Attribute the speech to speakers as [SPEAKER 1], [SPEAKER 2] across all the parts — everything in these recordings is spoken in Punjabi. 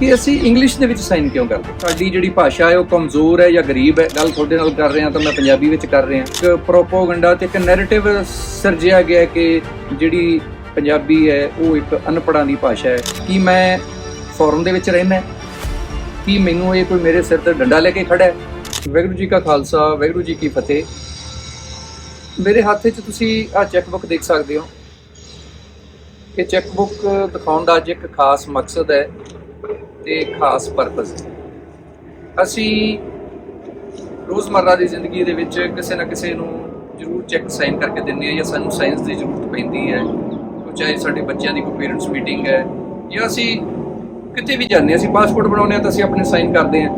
[SPEAKER 1] ਕਿ ਅਸੀਂ ਇੰਗਲਿਸ਼ ਦੇ ਵਿੱਚ ਸਾਈਨ ਕਿਉਂ ਕਰਦੇ? ਸਾਡੀ ਜਿਹੜੀ ਭਾਸ਼ਾ ਹੈ, ਉਹ ਕਮਜ਼ੋਰ ਹੈ ਜਾਂ ਗਰੀਬ ਹੈ? ਗੱਲ ਤੁਹਾਡੇ ਨਾਲ ਕਰ ਰਹੇ ਹਾਂ ਤਾਂ ਮੈਂ ਪੰਜਾਬੀ ਵਿੱਚ ਕਰ ਰਿਹਾ। ਇੱਕ ਪ੍ਰੋਪੋਗੰਡਾ ਤੇ ਇੱਕ ਨੈਰੇਟਿਵ ਸਿਰਜਿਆ ਗਿਆ ਕਿ ਜਿਹੜੀ ਪੰਜਾਬੀ ਹੈ, ਉਹ ਇੱਕ ਅਨਪੜ੍ਹਾਂ ਦੀ ਭਾਸ਼ਾ ਹੈ। ਕੀ ਮੈਂ ਫੋਰਨ ਦੇ ਵਿੱਚ ਰਹਿਣਾ ਕੀ ਮੈਨੂੰ ਇਹ ਕੋਈ ਮੇਰੇ ਸਿਰ ਤੇ ਡੰਡਾ ਲੈ ਕੇ ਖੜਾ ਹੈ? ਵਾਹਿਗੁਰੂ ਜੀ ਕਾ ਖਾਲਸਾ, ਵਾਹਿਗੁਰੂ ਜੀ ਕੀ ਫਤਿਹ। ਮੇਰੇ ਹੱਥ 'ਚ ਤੁਸੀਂ ਆਹ ਚੈੱਕ ਬੁੱਕ ਦੇਖ ਸਕਦੇ ਹੋ। ਇਹ ਚੈੱਕ ਬੁੱਕ ਦਿਖਾਉਣ ਦਾ ਅੱਜ ਇੱਕ ਖਾਸ ਮਕਸਦ ਹੈ। ਤੇ ਖਾਸ ਪਰਪਸ ਅਸੀਂ ਰੋਜ਼ਮਰਰਾ ਦੀ ਜ਼ਿੰਦਗੀ ਦੇ ਵਿੱਚ ਕਿਸੇ ਨਾ ਕਿਸੇ ਨੂੰ ਜ਼ਰੂਰ ਚੈੱਕ ਸਾਈਨ ਕਰਕੇ ਦਿੰਦੇ ਆ ਜਾਂ ਸਾਨੂੰ ਸਾਇੰਸ ਦੀ ਜ਼ਰੂਰਤ ਪੈਂਦੀ ਹੈ। ਉਹ ਚਾਹੇ ਸਾਡੇ ਬੱਚਿਆਂ ਦੀ, ਕੋਈ ਪੇਰੈਂਟਸ ਮੀਟਿੰਗ ਹੈ ਜਾਂ ਅਸੀਂ ਕਿਤੇ ਵੀ ਜਾਂਦੇ ਹਾਂ, ਅਸੀਂ ਪਾਸਪੋਰਟ ਬਣਾਉਂਦੇ ਹਾਂ ਤਾਂ ਅਸੀਂ ਆਪਣੇ ਸਾਈਨ ਕਰਦੇ ਹਾਂ।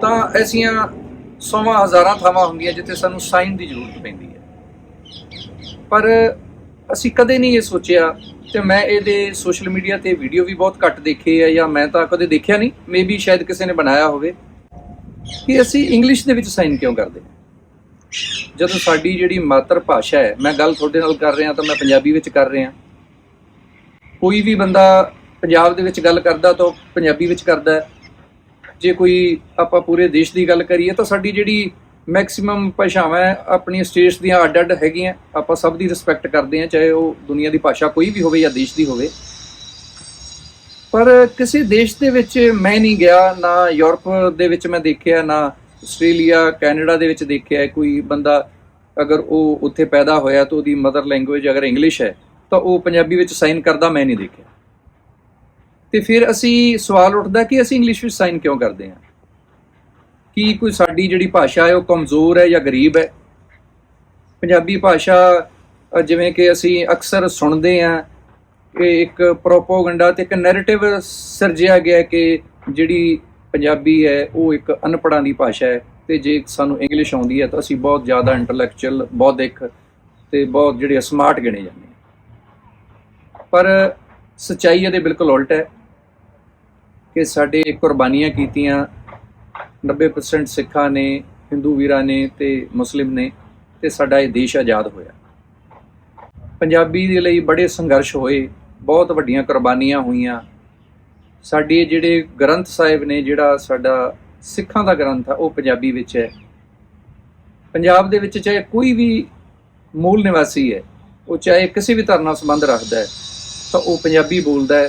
[SPEAKER 1] ਤਾਂ ਐਸੀਆਂ ਸੌਵਾਂ ਹਜ਼ਾਰਾਂ ਥਾਵਾਂ ਹੁੰਦੀਆਂ ਜਿੱਥੇ ਸਾਨੂੰ ਸਾਈਨ ਦੀ ਜ਼ਰੂਰਤ ਪੈਂਦੀ ਹੈ। ਪਰ ਅਸੀਂ ਕਦੇ ਨਹੀਂ ਇਹ ਸੋਚਿਆ ਤੇ ਮੈਂ ਇਹਦੇ ਸੋਸ਼ਲ ਮੀਡੀਆ ਤੇ ਵੀਡੀਓ ਵੀ ਬਹੁਤ ਘੱਟ ਦੇਖੇ ਆ ਜਾਂ ਮੈਂ ਤਾਂ ਕਦੇ ਦੇਖਿਆ ਨਹੀਂ। ਮੇਬੀ ਸ਼ਾਇਦ ਕਿਸੇ ਨੇ ਬਣਾਇਆ ਹੋਵੇ। ਕਿ ਅਸੀਂ ਇੰਗਲਿਸ਼ ਦੇ ਵਿੱਚ ਸਾਈਨ ਕਿਉਂ ਕਰਦੇ? ਜਦੋਂ ਸਾਡੀ ਜਿਹੜੀ ਮਾਤਰ ਭਾਸ਼ਾ ਹੈ, ਮੈਂ ਗੱਲ ਤੁਹਾਡੇ ਨਾਲ ਕਰ ਰਿਹਾ ਤਾਂ ਮੈਂ ਪੰਜਾਬੀ ਵਿੱਚ ਕਰ ਰਿਹਾ। ਕੋਈ ਵੀ ਬੰਦਾ ਪੰਜਾਬ ਦੇ ਵਿੱਚ ਗੱਲ ਕਰਦਾ ਤਾਂ ਪੰਜਾਬੀ ਵਿੱਚ ਕਰਦਾ ਜੇ ਕੋਈ ਆਪਾਂ ਪੂਰੇ ਦੇਸ਼ ਦੀ ਗੱਲ ਕਰੀਏ ਤਾਂ ਸਾਡੀ ਜਿਹੜੀ ਮੈਕਸਿਮਮ ਭਾਸ਼ਾਵਾਂ ਹੈ, ਆਪਣੀਆਂ ਸਟੇਟਸ ਦੀਆਂ ਅੱਡ-ਅੱਡ ਹੈਗੀਆਂ ਆਪਾਂ ਸਭ ਦੀ ਰਿਸਪੈਕਟ ਕਰਦੇ ਹਾਂ ਚਾਹੇ ਉਹ ਦੁਨੀਆ ਦੀ ਭਾਸ਼ਾ ਕੋਈ ਵੀ ਹੋਵੇ ਜਾਂ ਦੇਸ਼ ਦੀ ਹੋਵੇ। ਪਰ ਕਿਸੇ ਦੇਸ਼ ਦੇ ਵਿੱਚ ਮੈਂ ਨਹੀਂ ਗਿਆ ਨਾ ਯੂਰਪ ਦੇ ਵਿੱਚ ਮੈਂ ਦੇਖਿਆ ਨਾ ਆਸਟ੍ਰੇਲੀਆ ਕੈਨੇਡਾ ਦੇ ਵਿੱਚ ਦੇਖਿਆ। ਕੋਈ ਬੰਦਾ ਅਗਰ ਉਹ ਉੱਥੇ ਪੈਦਾ ਹੋਇਆ ਤਾਂ ਉਹਦੀ ਮਦਰ ਲੈਂਗੁਏਜ ਅਗਰ ਇੰਗਲਿਸ਼ ਹੈ ਤਾਂ ਉਹ ਪੰਜਾਬੀ ਵਿੱਚ ਸਾਈਨ ਕਰਦਾ ਮੈਂ ਨਹੀਂ ਦੇਖਿਆ। ਤੇ ਫਿਰ ਅਸੀਂ ਸਵਾਲ ਉੱਠਦਾ ਕਿ ਅਸੀਂ ਇੰਗਲਿਸ਼ ਵਿੱਚ ਸਾਈਨ ਕਿਉਂ ਕਰਦੇ ਹਾਂ? ਕੀ ਕੋਈ ਸਾਡੀ ਜਿਹੜੀ ਭਾਸ਼ਾ ਹੈ ਉਹ ਕਮਜ਼ੋਰ ਹੈ ਜਾਂ ਗਰੀਬ ਹੈ? ਪੰਜਾਬੀ ਭਾਸ਼ਾ ਜਿਵੇਂ ਕਿ ਅਸੀਂ ਅਕਸਰ ਸੁਣਦੇ ਹਾਂ ਕਿ ਇੱਕ ਪ੍ਰੋਪੋਗੰਡਾ ਤੇ ਇੱਕ ਨੈਰੇਟਿਵ ਸਿਰਜਿਆ ਗਿਆ ਕਿ ਜਿਹੜੀ ਪੰਜਾਬੀ ਹੈ ਉਹ ਇੱਕ ਅਨਪੜ੍ਹਾਂ ਦੀ ਭਾਸ਼ਾ ਹੈ ਤੇ ਜੇ ਸਾਨੂੰ ਇੰਗਲਿਸ਼ ਆਉਂਦੀ ਹੈ ਤਾਂ ਅਸੀਂ ਬਹੁਤ ਜ਼ਿਆਦਾ ਇੰਟੈਲੈਕਚੁਅਲ ਬੌਧਿਕ ਤੇ ਬਹੁਤ ਜਿਹੜੇ ਸਮਾਰਟ ਗਿਣੇ ਜਾਂਦੇ ਹਾਂ। ਪਰ ਸੱਚਾਈ ਇਹਦੇ ਬਿਲਕੁਲ ਉਲਟ ਹੈ ਕਿ ਸਾਡੇ ਕੁਰਬਾਨੀਆਂ ਕੀਤੀਆਂ 90% ਸਿੱਖਾਂ ਨੇ, ਹਿੰਦੂ ਵੀਰਾਂ ਨੇ ਤੇ ਮੁਸਲਿਮ ਨੇ ਤੇ ਸਾਡਾ ਇਹ ਦੇਸ਼ ਆਜ਼ਾਦ ਹੋਇਆ। ਪੰਜਾਬੀ ਦੇ ਲਈ ਬੜੇ ਸੰਘਰਸ਼ ਹੋਏ, ਬਹੁਤ ਵੱਡੀਆਂ ਕੁਰਬਾਨੀਆਂ ਹੋਈਆਂ। ਸਾਡੇ ਜਿਹੜੇ ਗ੍ਰੰਥ ਸਾਹਿਬ ਨੇ, ਜਿਹੜਾ ਸਾਡਾ ਸਿੱਖਾਂ ਦਾ ਗ੍ਰੰਥ ਆ, ਉਹ ਪੰਜਾਬੀ ਵਿੱਚ ਹੈ। ਪੰਜਾਬ ਦੇ ਵਿੱਚ ਚਾਹੇ ਕੋਈ ਵੀ ਮੂਲ ਨਿਵਾਸੀ ਹੈ, ਉਹ ਚਾਹੇ ਕਿਸੇ ਵੀ ਧਰਮ ਨਾਲ ਸੰਬੰਧ ਰੱਖਦਾ ਹੈ, ਤਾਂ ਉਹ ਪੰਜਾਬੀ ਬੋਲਦਾ ਹੈ,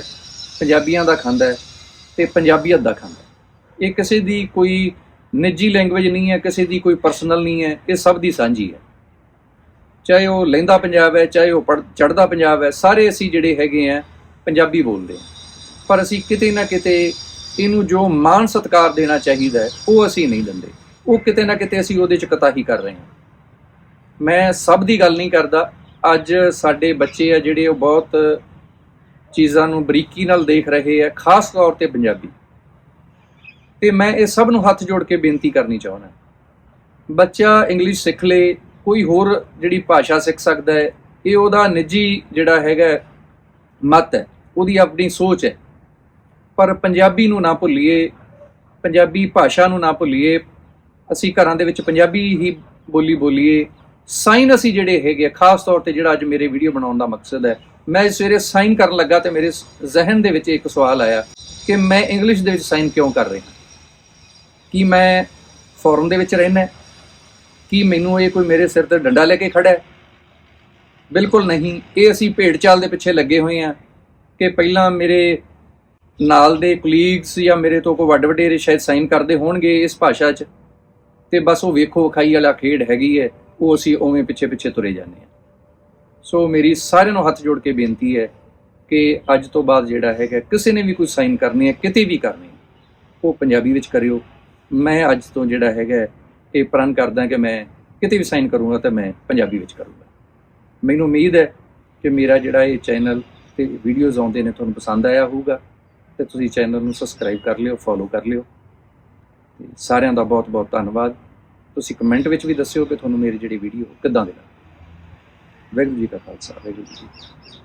[SPEAKER 1] ਪੰਜਾਬੀਆਂ ਦਾ ਖਾਂਦਾ ਹੈ ਤੇ ਪੰਜਾਬੀਅਤ ਦਾ ਖਾਂਦਾ ਹੈ। ਇਹ ਕਿਸੇ ਦੀ ਕੋਈ ਨਿੱਜੀ ਲੈਂਗੁਏਜ ਨਹੀਂ ਹੈ, ਕਿਸੇ ਦੀ ਕੋਈ ਪਰਸਨਲ ਨਹੀਂ ਹੈ, ਇਹ ਸਭ ਦੀ ਸਾਂਝੀ ਹੈ। ਚਾਹੇ ਉਹ ਲਹਿੰਦਾ ਪੰਜਾਬ ਹੈ, ਚਾਹੇ ਉਹ ਚੜਦਾ ਪੰਜਾਬ ਹੈ, ਸਾਰੇ ਅਸੀਂ ਜਿਹੜੇ ਹੈਗੇ ਆ, ਪੰਜਾਬੀ ਬੋਲਦੇ ਹਾਂ। ਪਰ ਅਸੀਂ ਕਿਤੇ ਨਾ ਕਿਤੇ ਇਹਨੂੰ ਜੋ ਮਾਣ ਸਤਿਕਾਰ ਦੇਣਾ ਚਾਹੀਦਾ ਹੈ, ਉਹ ਅਸੀਂ ਨਹੀਂ ਦਿੰਦੇ। ਉਹ ਕਿਤੇ ਨਾ ਕਿਤੇ ਅਸੀਂ ਉਹਦੇ ਚ ਕਤਾਹੀ ਕਰ ਰਹੇ ਹਾਂ। ਮੈਂ ਸਭ ਦੀ ਗੱਲ ਨਹੀਂ ਕਰਦਾ। ਅੱਜ ਸਾਡੇ ਬੱਚੇ ਆ ਜਿਹੜੇ ਉਹ ਬਹੁਤ ਚੀਜ਼ਾਂ ਨੂੰ ਬਰੀਕੀ ਨਾਲ ਦੇਖ ਰਹੇ ਆ, ਖਾਸ ਤੌਰ ਤੇ ਪੰਜਾਬੀ। ਤੇ ਮੈਂ ਇਹ ਸਭ ਨੂੰ ਹੱਥ ਜੋੜ ਕੇ ਬੇਨਤੀ ਕਰਨੀ ਚਾਹੁੰਦਾ ਬੱਚਾ ਇੰਗਲਿਸ਼ ਸਿੱਖ ਲੇ ਕੋਈ ਹੋਰ ਜਿਹੜੀ ਭਾਸ਼ਾ ਸਿੱਖ ਸਕਦਾ ਹੈ ਇਹ ਉਹਦਾ ਨਿੱਜੀ ਜਿਹੜਾ ਹੈਗਾ ਮਤ ਹੈ ਉਹਦੀ ਆਪਣੀ ਸੋਚ ਹੈ। ਪਰ ਪੰਜਾਬੀ ਨੂੰ ਨਾ ਭੁੱਲੀਏ ਪੰਜਾਬੀ ਭਾਸ਼ਾ ਨੂੰ ਨਾ ਭੁੱਲੀਏ ਅਸੀਂ ਘਰਾਂ ਦੇ ਵਿੱਚ ਪੰਜਾਬੀ ਹੀ ਬੋਲੀ ਬੋਲੀਏ ਸਾਈਨ ਅਸੀਂ ਜਿਹੜੇ ਹੈਗੇ ਆ, ਖਾਸ ਤੌਰ ਤੇ ਜਿਹੜਾ ਅੱਜ ਮੇਰੇ ਵੀਡੀਓ ਬਣਾਉਣ ਦਾ ਮਕਸਦ ਹੈ ਮੈਂ ਸਵੇਰੇ ਸਾਈਨ ਕਰਨ ਲੱਗਾ ਤੇ ਮੇਰੇ ਜ਼ਿਹਨ ਦੇ ਵਿੱਚ ਇੱਕ ਸਵਾਲ ਆਇਆ ਕਿ ਮੈਂ ਇੰਗਲਿਸ਼ ਦੇ ਵਿੱਚ ਸਾਈਨ ਕਿਉਂ ਕਰ ਰਿਹਾ? ਕੀ ਮੈਂ ਫੋਰਨ ਦੇ ਵਿੱਚ ਰਹਿਣਾ ਕੀ ਮੈਨੂੰ ਇਹ ਕੋਈ ਮੇਰੇ ਸਿਰ ਤੇ ਡੰਡਾ ਲੈ ਕੇ ਖੜਾ ਹੈ? ਬਿਲਕੁਲ ਨਹੀਂ। ਇਹ ਅਸੀਂ ਭੇਡ ਚਾਲ ਦੇ ਪਿੱਛੇ ਲੱਗੇ ਹੋਏ ਆ ਕਿ ਪਹਿਲਾਂ ਮੇਰੇ ਨਾਲ ਦੇ ਕੁਲੀਗਸ ਜਾਂ ਮੇਰੇ ਤੋਂ ਕੋਈ ਵੱਡ ਵਡੇਰੇ ਸ਼ਾਇਦ ਸਾਈਨ ਕਰਦੇ ਹੋਣਗੇ ਇਸ ਭਾਸ਼ਾ 'ਚ। ਤੇ ਬਸ ਉਹ ਵੇਖੋ ਵਿਖਾਈ ਵਾਲਾ ਖੇਡ ਹੈਗੀ ਹੈ, ਉਹ ਅਸੀਂ ਉਵੇਂ ਪਿੱਛੇ ਪਿੱਛੇ ਤੁਰੇ ਜਾਂਦੇ ਆ ਸੋ ਮੇਰੀ ਸਾਰਿਆਂ ਨੂੰ ਹੱਥ ਜੋੜ ਕੇ ਬੇਨਤੀ ਹੈ ਕਿ ਅੱਜ ਤੋਂ ਬਾਅਦ ਜਿਹੜਾ ਹੈਗਾ, ਕਿਸੇ ਨੇ ਵੀ ਕੋਈ ਸਾਈਨ ਕਰਨੀ ਹੈ, ਕਿਤੇ ਵੀ ਕਰਨੀ ਹੈ, ਉਹ ਪੰਜਾਬੀ ਵਿੱਚ ਕਰਿਓ। ਮੈਂ ਅੱਜ ਤੋਂ ਜਿਹੜਾ ਹੈਗਾ ਇਹ ਪ੍ਰਣ ਕਰਦਾ ਕਿ ਮੈਂ ਕਿਤੇ ਵੀ ਸਾਈਨ ਕਰੂੰਗਾ ਤਾਂ ਮੈਂ ਪੰਜਾਬੀ ਵਿੱਚ ਕਰੂੰਗਾ। ਮੈਨੂੰ ਉਮੀਦ ਹੈ ਕਿ ਮੇਰਾ ਜਿਹੜਾ ਇਹ ਚੈਨਲ ਤੇ ਵੀਡੀਓਜ਼ ਆਉਂਦੇ ਨੇ, ਤੁਹਾਨੂੰ ਪਸੰਦ ਆਇਆ ਹੋਊਗਾ। ਤੇ ਤੁਸੀਂ ਚੈਨਲ ਨੂੰ ਸਬਸਕ੍ਰਾਈਬ ਕਰ ਲਿਓ ਫੋਲੋ ਕਰ ਲਿਓ। ਤੇ ਸਾਰਿਆਂ ਦਾ ਬਹੁਤ ਬਹੁਤ ਧੰਨਵਾਦ। ਤੁਸੀਂ ਕਮੈਂਟ ਵਿੱਚ ਵੀ ਦੱਸਿਓ ਕਿ ਤੁਹਾਨੂੰ ਮੇਰੀ ਜਿਹੜੀ ਵੀਡੀਓ ਕਿੱਦਾਂ ਦੀ ਲੱਗੀ ਵਾਹਿਗੁਰੂ ਜੀ ਕਾ ਖਾਲਸਾ, ਵਾਹਿਗੁਰੂ ਜੀ